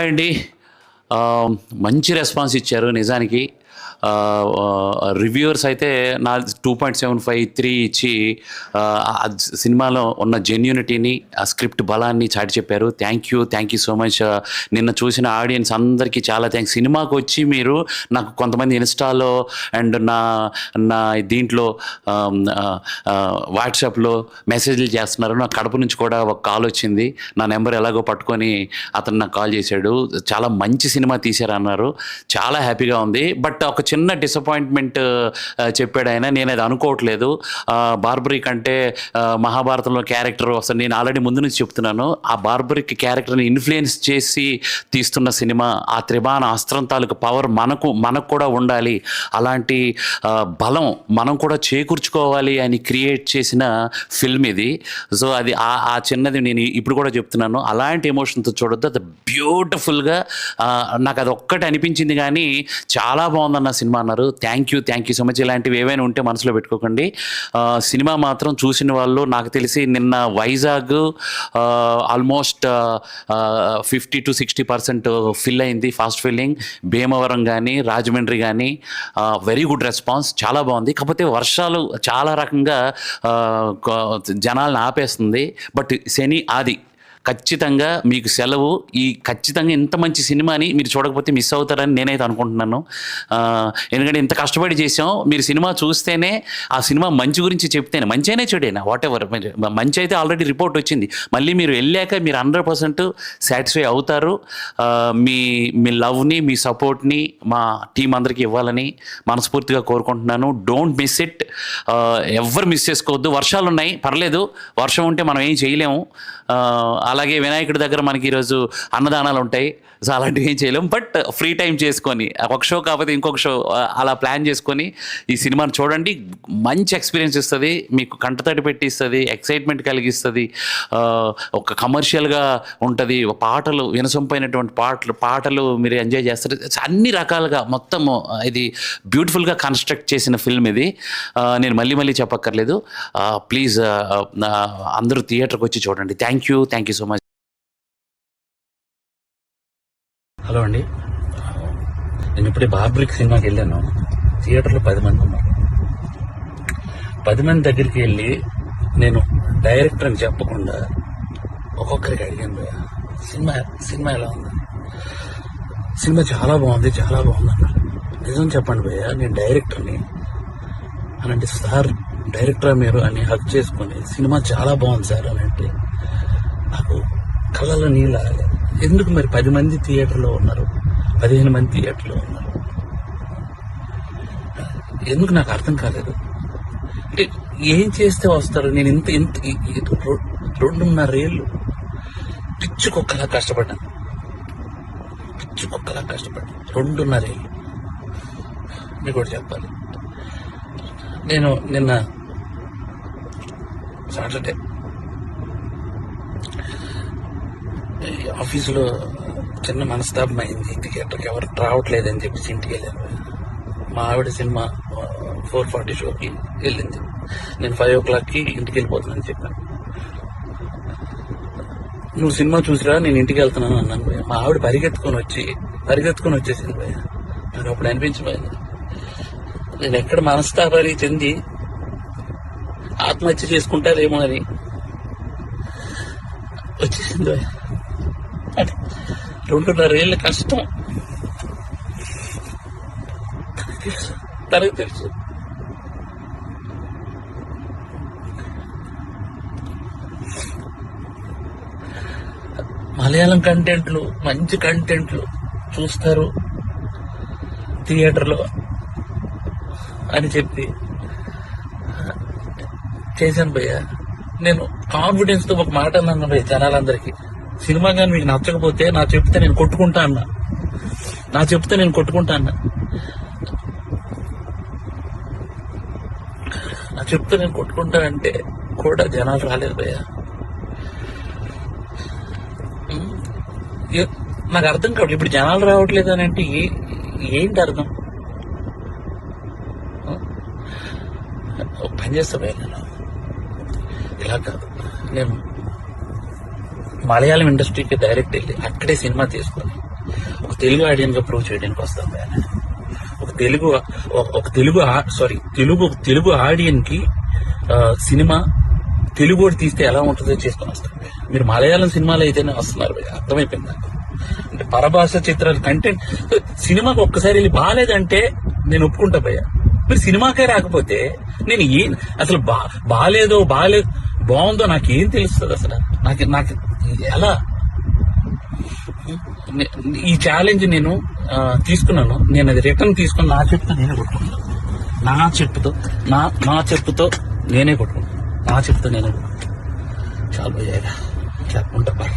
Hi అండి మంచి response ఇచ్చారు నిజానికి. రివ్యూవర్స్ అయితే నా two point seven five three ఇచ్చి సినిమాలో ఉన్న జెన్యూనిటీని ఆ స్క్రిప్ట్ బలాన్ని చాటి చెప్పారు. Thank you thank you so much నిన్న చూసిన ఆడియన్స్ అందరికీ చాలా థ్యాంక్స్ సినిమాకి వచ్చి మీరు నాకు కొంతమంది ఇన్స్టాలో అండ్ నా నా దీంట్లో వాట్సాప్లో మెసేజ్లు చేస్తున్నారు. నా కడప నుంచి కూడా ఒక కాల్ వచ్చింది. నా నెంబర్ ఎలాగో పట్టుకొని అతను నాకు కాల్ చేశాడు. చాలా మంచి సినిమా తీశారన్నారు. చాలా హ్యాపీగా ఉంది. బట్ ఒక చిన్న డిసప్పాయింట్మెంట్ చెప్పాడు ఆయన. నేను అది అనుకోవట్లేదు. బార్బరీ బార్బరిక్ అంటే మహాభారతంలో క్యారెక్టర్ అసలు నేను ఆల్రెడీ ముందు నుంచి చెప్తున్నాను. ఆ బార్బరిక్ క్యారెక్టర్ని ఇన్ఫ్లుయెన్స్ చేసి తీస్తున్న సినిమా ఆ త్రిభాన అస్త్రం తాలూకు పవర్ మనకు మనకు కూడా ఉండాలి. అలాంటి బలం మనం కూడా చేకూర్చుకోవాలి అని క్రియేట్ చేసిన ఫిల్మ్ ఇది. సో అది ఆ ఆ చిన్నది నేను ఇప్పుడు కూడా చెప్తున్నాను. అలాంటి ఎమోషన్తో చూడొద్దు. అది బ్యూటిఫుల్గా నాకు అది ఒక్కటి అనిపించింది కానీ చాలా బాగుందన్న సినిమా అన్నారు. Thank you thank you so much ఇలాంటివి ఏవైనా ఉంటే మనసులో పెట్టుకోకండి. సినిమా మాత్రం చూసిన వాళ్ళు నాకు తెలిసి నిన్న Vizag almost fifty to sixty percent fill అయింది. ఫాస్ట్ ఫిల్లింగ్ భీమవరం కానీ రాజమండ్రి కానీ వెరీ గుడ్ రెస్పాన్స్ చాలా బాగుంది. కాకపోతే వర్షాలు చాలా రకంగా జనాలను ఆపేస్తుంది. బట్ శని ఆది ఖచ్చితంగా మీకు సెలవు. ఈ ఖచ్చితంగా ఇంత మంచి సినిమాని మీరు చూడకపోతే మిస్ అవుతారని నేనైతే అనుకుంటున్నాను. ఎందుకంటే ఇంత కష్టపడి చేసాం మీరు సినిమా చూస్తేనే ఆ సినిమా మంచి గురించి చెప్తేనే మంచైనా చూడైనా వాట్ ఎవర్ మంచి అయితే ఆల్రెడీ రిపోర్ట్ వచ్చింది. మళ్ళీ మీరు వెళ్ళాక మీరు హండ్రెడ్ పర్సెంట్ సాటిస్ఫై అవుతారు. మీ మీ లవ్ని మీ సపోర్ట్ని మా టీం అందరికీ ఇవ్వాలని మనస్ఫూర్తిగా కోరుకుంటున్నాను. డోంట్ మిస్ ఇట్ ఎవ్వరు మిస్ చేసుకోవద్దు. వర్షాలు ఉన్నాయి పర్లేదు. వర్షం ఉంటే మనం ఏం చేయలేము. అలాగే వినాయకుడి దగ్గర మనకి ఈరోజు అన్నదానాలు ఉంటాయి. సో అలాంటివి ఏం చేయలేం. బట్ ఫ్రీ టైం చేసుకొని ఒక షో కాకపోతే ఇంకొక షో అలా ప్లాన్ చేసుకొని ఈ సినిమాను చూడండి. మంచి ఎక్స్పీరియన్స్ ఇస్తుంది. మీకు కంటతడి పెట్టిస్తుంది. ఎక్సైట్మెంట్ కలిగిస్తుంది. ఒక కమర్షియల్గా ఉంటుంది. పాటలు వినసొంపైనటువంటి పాటలు పాటలు మీరు ఎంజాయ్ చేస్తారు. అన్ని రకాలుగా మొత్తం ఇది బ్యూటిఫుల్గా కన్స్ట్రక్ట్ చేసిన ఫిల్మ్ ఇది. నేను మళ్ళీ మళ్ళీ చెప్పక్కర్లేదు. ప్లీజ్ అందరూ థియేటర్కి వచ్చి చూడండి. Thank you. Thank you hello అండి. నేను ఇప్పుడే బాబ్రిక్ సినిమాకి వెళ్ళాను. థియేటర్లో పది మంది ఉన్నారు. పది మంది దగ్గరికి వెళ్ళి నేను డైరెక్టర్ అని చెప్పకుండా ఒక్కొక్కరికి అడిగాను సినిమా సినిమా ఎలా ఉంది? సినిమా చాలా బాగుంది చాలా బాగుంది అన్నారు. నిజం చెప్పండి భయ్య నేను డైరెక్టర్ని అని అంటే సార్ డైరెక్టర్ మీరు అని హక్ చేసుకుని సినిమా చాలా బాగుంది సార్ అని అంటే నాకు కళ్ళలో నీళ్ళు ఆగలేదు. ఎందుకు మరి పది మంది థియేటర్లో ఉన్నారు? పదిహేను మంది థియేటర్లో ఉన్నారు. ఎందుకు నాకు అర్థం కాలేదు. అంటే ఏం చేస్తే వస్తారు? నేను ఇంత ఇంత రెండున్నర ఏళ్ళు పిచ్చుకొక్కలా కష్టపడ్డాను. పిచ్చుకొక్కలా కష్టపడ్డాను. రెండున్నర ఏళ్ళు. మీకు కూడా చెప్పాలి. నేను నిన్న సాటర్డే ఆఫీసులో చిన్న మనస్తాపం అయింది థియేటర్కి ఎవరు రావట్లేదని చెప్పేసి ఇంటికి వెళ్ళాను మా ఆవిడ సినిమా ఫోర్ ఫార్టీ షోకి వెళ్ళింది. నేను ఫైవ్ ఓ క్లాక్కి ఇంటికి వెళ్ళిపోతున్నాను చెప్పాను. నువ్వు సినిమా చూసిరా నేను ఇంటికి వెళ్తున్నాను అన్నాను భయ్య. మా ఆవిడ పరిగెత్తుకొని వచ్చి పరిగెత్తుకొని వచ్చేసింది భయ్య. నాకు అప్పుడు అనిపించిపోయింది నేను ఎక్కడ మనస్తాపరి చెంది ఆత్మహత్య చేసుకుంటారేమో అని వచ్చేసింది భయ్య. రెండున్నర ఏళ్ళ కష్టం. తనకు తెలుసు. మలయాళం కంటెంట్లు మంచి కంటెంట్లు చూస్తారు థియేటర్లో అని చెప్పి. చేశాను భయ్య. నేను కాన్ఫిడెన్స్తో ఒక మాట అన్నాను భయ్య జనాలందరికీ. సినిమా కానీ మీకు నచ్చకపోతే నా చెప్తే నేను కొట్టుకుంటా అన్నా. నా చెప్తే నేను కొట్టుకుంటా అన్నా. నా చెప్తే నేను కొట్టుకుంటా అంటే కూడా జనాలు రాలేదు భయ్యా. నాకు అర్థం కాదు ఇప్పుడు జనాలు రావట్లేదు అని అంటే ఏ- ఏంటి అర్థం? ఒక పని చేస్తా నేను. ఇలా కాదు. నేను మలయాళం ఇండస్ట్రీకి డైరెక్ట్ వెళ్ళి అక్కడే సినిమా తీసుకొని ఒక తెలుగు ఆడియన్గా ప్రూవ్ చేయడానికి వస్తుంది ఆయన ఒక తెలుగు ఒక- ఒక తెలుగు సారీ తెలుగు తెలుగు ఆడియన్కి సినిమా తెలుగు తీస్తే ఎలా ఉంటుందో చేసుకొని వస్తాను మీరు మలయాళం సినిమాలు అయితేనే వస్తున్నారు భయ్యా. అర్థమైపోయింది నాకు. అంటే పరభాష చిత్రాలు కంటెంట్ సినిమాకి ఒక్కసారి వెళ్ళి బాగాలేదంటే నేను ఒప్పుకుంటా భయ్యా. మీరు సినిమాకే రాకపోతే నేను ఏం అసలు బా బాగాలేదో బాగాలేదు బాగుందో నాకేం తెలుస్తుంది అసలు? నాకు నాకు ఎలా ఈ ఛాలెంజ్ నేను తీసుకున్నాను. నేను అది రిటర్న్ తీసుకుని నా చెప్పుతో నేనే కొట్టుకున్నాను నా చెప్పుతో నా నా చెప్పుతో నేనే కొట్టుకున్నాను నా చెప్పుతో నేనే కొట్టుకున్నాను చాలా భయ్యా ఇక. బాయ్